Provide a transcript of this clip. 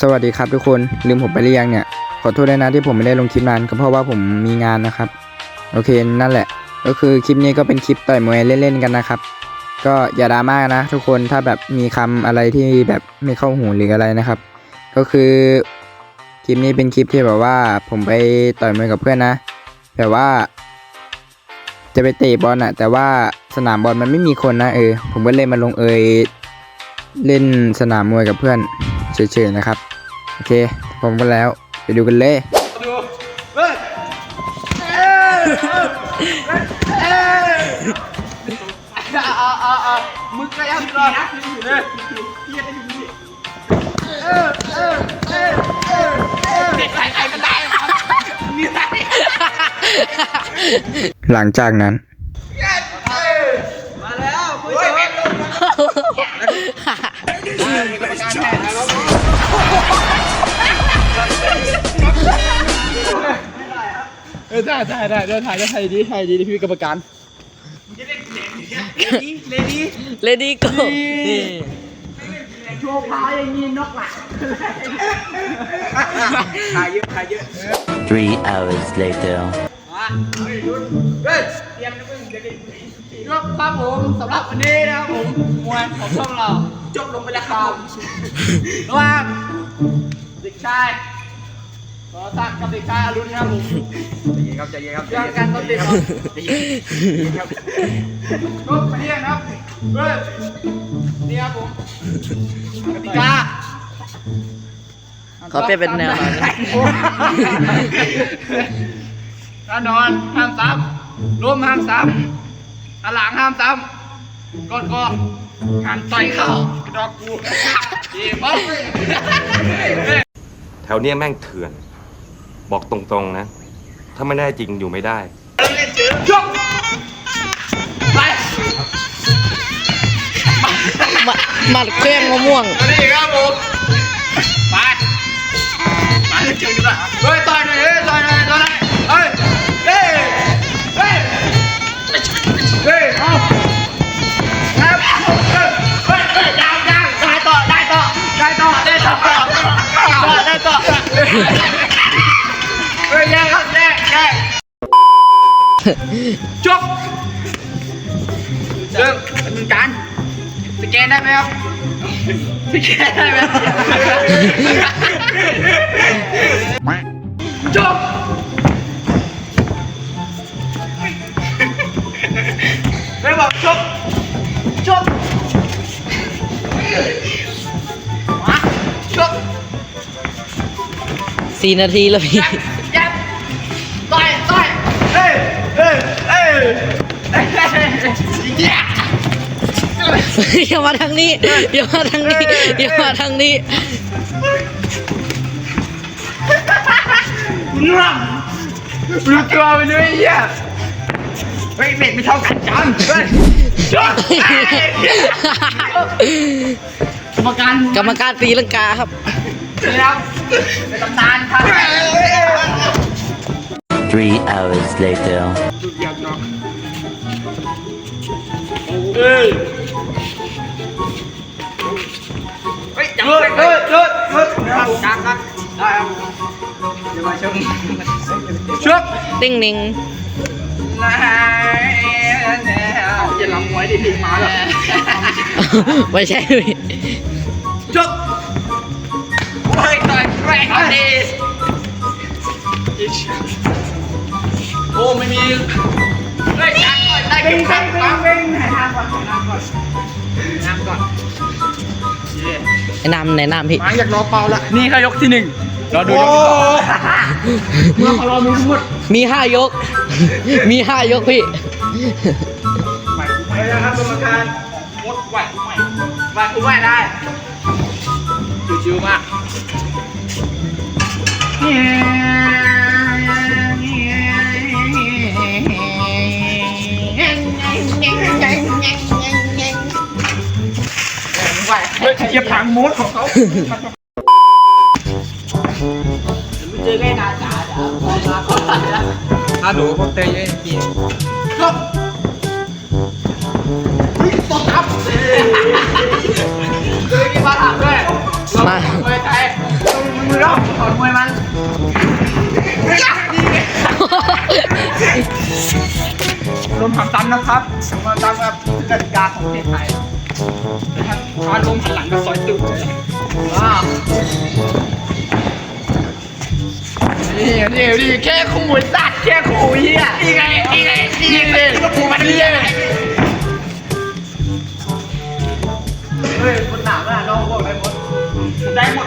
สวัสดีครับทุกคนลืมผมไปหรือยังเนี่ย ขอโทษด้วยนะที่ผมไม่ได้ลงคลิปนานก็เพราะว่าผมมีงานนะครับ โอเคนั่นแหละ ก็คือคลิปนี้ก็เป็นคลิปต่อยมวยเล่นๆกันนะครับ ก็อย่าดราม่านะ ทุกคนถ้าแบบมีคำอะไรที่แบบไม่เข้าหูหรืออะไรนะครับ ก็คือคลิปนี้เป็นคลิปที่แบบว่าผมไปต่อยมวยกับเพื่อนนะแบบว่า จะไปเตะบอลอะแต่ว่าสนามบอลมันไม่มีคนนะเออผมก็เลยมาลงเอยเล่นสนามมวยกับเพื่อน เฉยๆนะครับ โอเคผมก็แล้ว ไปดูกันเลยมึงก็ยังรอนะเฮ้ยเฮียได้อยู่นี่เออเออเออเออเด็กใครใครก็ได้ครับหลังจากนั้น เออได้ได้ได้ได้ถ่ายได้ถ่ายดีถ่ายดีพี่กรรมการเลดี้เลดี้เลดี้โกนี่โชว์พาอย่างนี้นกหลักถ่ายเยอะถ่ายเยอะ Three hours later. มาเฮ้ยเฮ้ยเตรียมนะมึงเดี๋ยวดิยกครับผมสำหรับวันนี้นะครับผมมวยของช่องเรา จบลงไปแล้วครับระหว่างเด็กชาย ขอสักดิ์กับเด็กชายอรุณครับผมใจเย็นครับใจเย็นครับเรื่องการต้นเด็กครับใจเย็นครับยกไปเรียนครับเฮ้ยนี่ครับผมกติกาเขาเปลี่ยนเป็นแนวหน่อยนะถ้านอนห้ามซ้ำร่วมห้ามซ้ำหันหลังห้ามซ้ำก่อนก็หันต่อยเข้ากระดอกกูดีป๊อปแถวเนี้ยแม่งเถื่อน บอกตรงๆนะ ถ้าไม่ได้จริงอยู่ไม่ได้ชกไปหมัดหมัดเครื่องมะม่วง มาดิครับผมไปไปเจอกันละเฮ้ยต่อยหน่อยเฮ้ยต่อยหน่อยต่อยหน่อยเฮ้ยเฮ้ยเฮ้ยเฮ้ยเอาครับเฮ้ยเฮ้ยเฮ้ยยาวยาวได้ต่อได้ต่อได้ต่อได้ต่อได้ต่อเจบเริ่มดำเนินการสแกนได้ไหมค อย่ามาทางนี้อย่ามาทางนี้อย่ามาทางนี้ง่วงรู้ตัวไปด้วยเหี้ยเฮ้ยเบ็ดไม่เท่ากันจังเฮ้ยจบกรรมการกรรมการตีลังกาครับนี่ครับเป็นตำนานครับ Three hours later. จุดเดีย ติ้งนิงอย่าลำมวยดิพี่มาแล้วไม่ใช่จบโอ้ยต่อยแรงดีโอ้ไม่มีเฮ้ยจังก่อนได้เก็บขังปั๊บเว้งให้น้ำก่อนให้น้ำก่อนน้ำก่อนแนะนำแนะนำพี่มาอยากรอเปล่าละนี่เขายกที่หนึ่งรอดูยกที่สองเมื่อเขารอมือทั้งหมด มีห้ายก มีห้ายกพี่ ไปนะครับกรรมการมดไหวกูไหวไหวกูไหวได้ ชิวๆมากไหวเฮ้ยเหยียบหางมดของเขาเจอแม่นาจ๋าจ๋ามาเข้าไปแล้ว ถ้าหนูผมเตยเย็นกินจบเฮ้ยตบครับเจอกี่มาถามด้วยเรามาไปไทยแล้วถอนมวยมันลมหันตันนะครับมาตามแบบกติกาของประเทศไทยนะครับพาลมหันหลังก็ซอยตึกเลยว้าว นี่นี่นี่แค่ขู่สัตว์แค่ขู่เฮียนี่ไงนี่ไงนี่ไงนี่ก็ขู่มันเฮียเฮ้ยคนหนามากน้องบอกได้หมดได้หมด